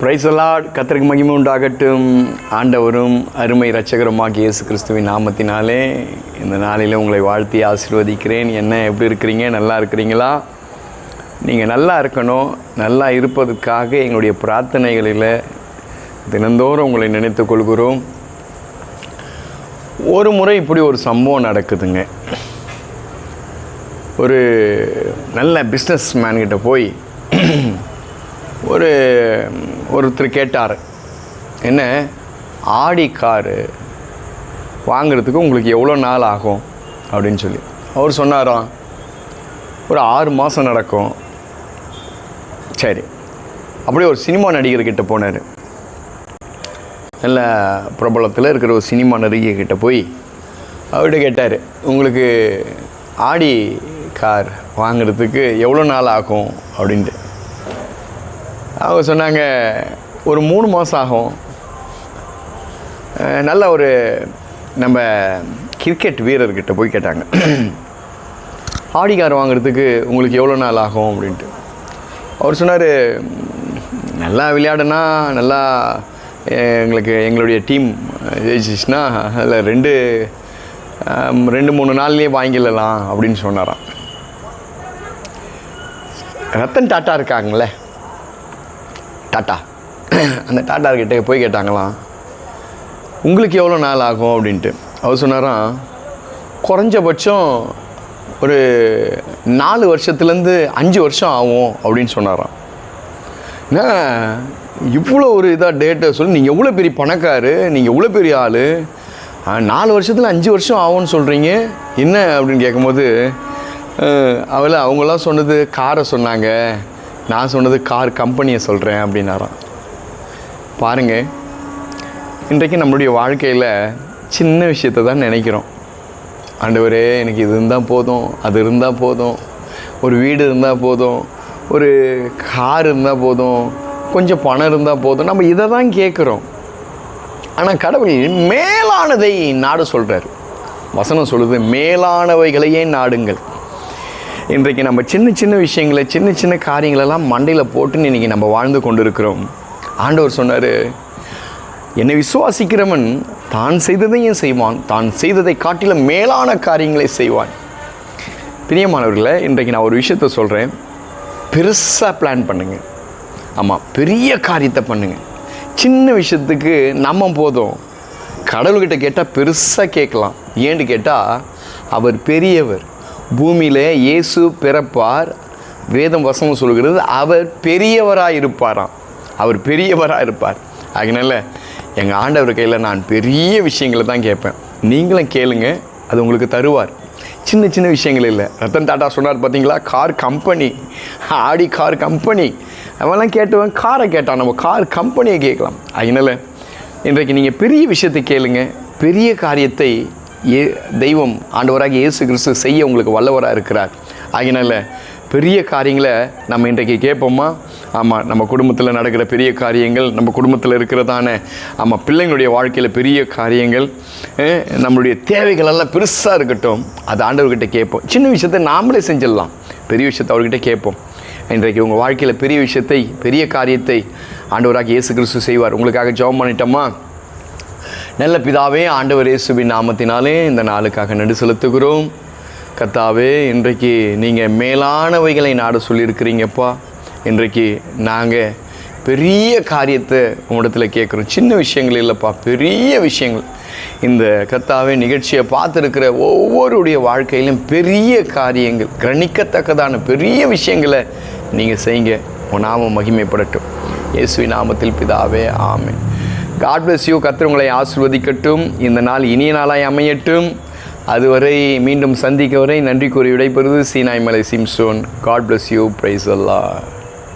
Price allot கத்திரிக்கு மகிமை உண்டாகட்டும். ஆண்டவரும் அருமை இரட்சகருமாகிய இயேசு கிறிஸ்துவின் நாமத்தினாலே இந்த நாளில் உங்களை வாழ்த்தி ஆசிர்வதிக்கிறேன். என்ன எப்படி இருக்கிறீங்க? நல்லா இருக்கிறீங்களா? நீங்கள் நல்லா இருக்கணும். நல்லா இருப்பதற்காக எங்களுடைய பிரார்த்தனைகளில் தினந்தோறும் உங்களை நினைத்துக் கொள்கிறோம். ஒரு முறை இப்படி ஒரு சம்பவம் நடக்குதுங்க. ஒரு நல்ல பிஸ்னஸ் மேன்கிட்ட போய் ஒரு ஒருத்தர் கேட்டார் என்ன ஆடி காரு வாங்குறதுக்கு உங்களுக்கு எவ்வளோ நாள் ஆகும்? அப்படின்னு சொல்லி. அவர் சொன்னாராம் ஒரு ஆறு மாதம் நடக்கும். சரி. அப்படியே ஒரு சினிமா நடிகர்கிட்ட போனார். நல்ல பிரபலத்தில் இருக்கிற ஒரு சினிமா நடிகர்கிட்ட போய் அவர்கிட்ட கேட்டார் உங்களுக்கு ஆடி கார் வாங்கிறதுக்கு எவ்வளோ நாள் ஆகும்? அப்படின்ட்டு. அவங்க சொன்னாங்க ஒரு மூணு மாதம் ஆகும். நல்ல ஒரு நம்ம கிரிக்கெட் வீரர்கிட்ட போய் கேட்டாங்க. ஆடி கார் வாங்குறதுக்கு உங்களுக்கு எவ்வளோ நாள் ஆகும் அப்படின்ட்டு. அவர் சொன்னார் நல்லா விளையாடுனா நல்லா எங்களுக்கு எங்களுடைய டீம் ஜெயிச்சிச்சுன்னா அதில் ரெண்டு ரெண்டு மூணு நாள்லேயே வாங்கிடலாம் அப்படின்னு சொன்னாராம். ரத்தன் டாட்டா இருக்காங்களே டாட்டா. அந்த டாட்டா கிட்ட போய் கேட்டாங்களாம் உங்களுக்கு எவ்வளோ நாள் ஆகும்? அப்படின்ட்டு. அவர் சொன்னாராம் குறைஞ்சபட்சம் ஒரு நாலு வருஷத்துலேருந்து அஞ்சு வருஷம் ஆகும் அப்படின்னு சொன்னாராம். என்ன? இவ்வளோ ஒரு இதாக டேட்டை சொல்லி நீங்கள் எவ்வளோ பெரிய பணக்காரு நீங்கள் எவ்வளோ பெரிய ஆள் நாலு வருஷத்தில் அஞ்சு வருஷம் ஆகும்னு சொல்கிறீங்க என்ன? அப்படின்னு கேட்கும்போது அவளை அவங்களாம் சொன்னது காரை சொன்னாங்க நான் சொன்னது கார் கம்பெனியை சொல்கிறேன் அப்படின்னாராம். பாருங்கள் இன்றைக்கு நம்மளுடைய வாழ்க்கையில் சின்ன விஷயத்தை தான் நினைக்கிறோம். ஆண்டவரே எனக்கு இது இருந்தால் போதும் அது இருந்தால் போதும் ஒரு வீடு இருந்தால் போதும் ஒரு கார் இருந்தால் போதும் கொஞ்சம் பணம் இருந்தால் போதும் நம்ம இதை தான் கேட்குறோம். ஆனால் கடவுள் மேலானதை நாடு சொல்கிறார் வசனம் சொல்லுது மேலானவைகளையே நாடுங்கள். இன்றைக்கு நம்ம சின்ன சின்ன விஷயங்களை சின்ன சின்ன காரியங்களெல்லாம் மண்டையில் போட்டுன்னு இன்றைக்கி நம்ம வாழ்ந்து கொண்டு இருக்கிறோம் ஆண்டவர் சொன்னார் என்னை விசுவாசிக்கிறவன் தான் செய்ததையும் செய்வான் தான் செய்ததை காட்டிலும் மேலான காரியங்களை செய்வான். பிரியமானவர்களை இன்றைக்கு நான் ஒரு விஷயத்த சொல்கிறேன் பெருசாக பிளான் பண்ணுங்கள் ஆமாம் பெரிய காரியத்தை பண்ணுங்கள் சின்ன விஷயத்துக்கு நம்ம போதும். கடவுள்கிட்ட கேட்டால் பெருசாக கேட்கலாம். ஏன்னு கேட்டால் அவர் பெரியவர். பூமியில் இயேசு பிறப்பார். வேதம் வசமும் சொல்கிறது அவர் பெரியவராக இருப்பாராம். அவர் பெரியவராக இருப்பார். அதனால எங்கள் ஆண்டவர் கையில் நான் பெரிய விஷயங்களை தான் கேட்பேன். நீங்களும் கேளுங்க அது உங்களுக்கு தருவார். சின்ன சின்ன விஷயங்கள் இல்லை. ரத்தன் டாட்டா சொன்னார் பார்த்தீங்களா car company Audi car company அவெல்லாம் கேட்டவன் காரை கேட்டான். நம்ம கார் கம்பெனியை கேட்கலாம். அதனால இன்றைக்கு நீங்கள் பெரிய விஷயத்தை கேளுங்க. பெரிய காரியத்தை ஏ தெய்வம் ஆண்டவராக இயேசு கிறிஸ்து செய்ய உங்களுக்கு வல்லவராக இருக்கிறார். ஆகினால பெரிய காரியங்களை நம்ம இன்றைக்கு கேட்போமா? ஆமாம் நம்ம குடும்பத்தில் நடக்கிற பெரிய காரியங்கள் நம்ம குடும்பத்தில் இருக்கிறதான ஆமாம் பிள்ளைங்களுடைய வாழ்க்கையில் பெரிய காரியங்கள் நம்மளுடைய தேவைகள் எல்லாம் பெருசாக இருக்கட்டும் அது ஆண்டவர்கிட்ட கேட்போம். சின்ன விஷயத்தை நாமளே செஞ்சிடலாம். பெரிய விஷயத்தை அவர்கிட்ட கேட்போம். இன்றைக்கு உங்கள் வாழ்க்கையில் பெரிய விஷயத்தை பெரிய காரியத்தை ஆண்டவராக இயேசு கிறிஸ்து செய்வார். உங்களுக்காக ஜெபம் பண்ணிட்டோமா? நல்ல பிதாவே ஆண்டவர் இயேசுவின் நாமத்தினாலே இந்த நாளுக்காக நடு செலுத்துகிறோம். கத்தாவே இன்றைக்கு நீங்கள் மேலானவைகளை நாட சொல்லியிருக்கிறீங்கப்பா. இன்றைக்கு நாங்கள் பெரிய காரியத்தை உங்களிடத்தில் கேட்குறோம். சின்ன விஷயங்கள் இல்லைப்பா பெரிய விஷயங்கள். இந்த கத்தாவே நிகழ்ச்சியை பார்த்துருக்கிற ஒவ்வொருடைய வாழ்க்கையிலும் பெரிய காரியங்கள் கிரணிக்கத்தக்கதான பெரிய விஷயங்களை நீங்கள் செய்யுங்க. உன் நாமம் மகிமைப்படட்டும். இயேசுவின் நாமத்தில் பிதாவே ஆமேன். காட் பிளஸ் யூ கர்த்தர் உங்களை ஆசிர்வதிக்கட்டும். இந்த நாள் இனிய நாளாய் அமையட்டும். அதுவரை மீண்டும் சந்திக்க வரை நன்றி கூறி விடைபெறுவது சீனாய் மலை Simson. God bless you praise Allah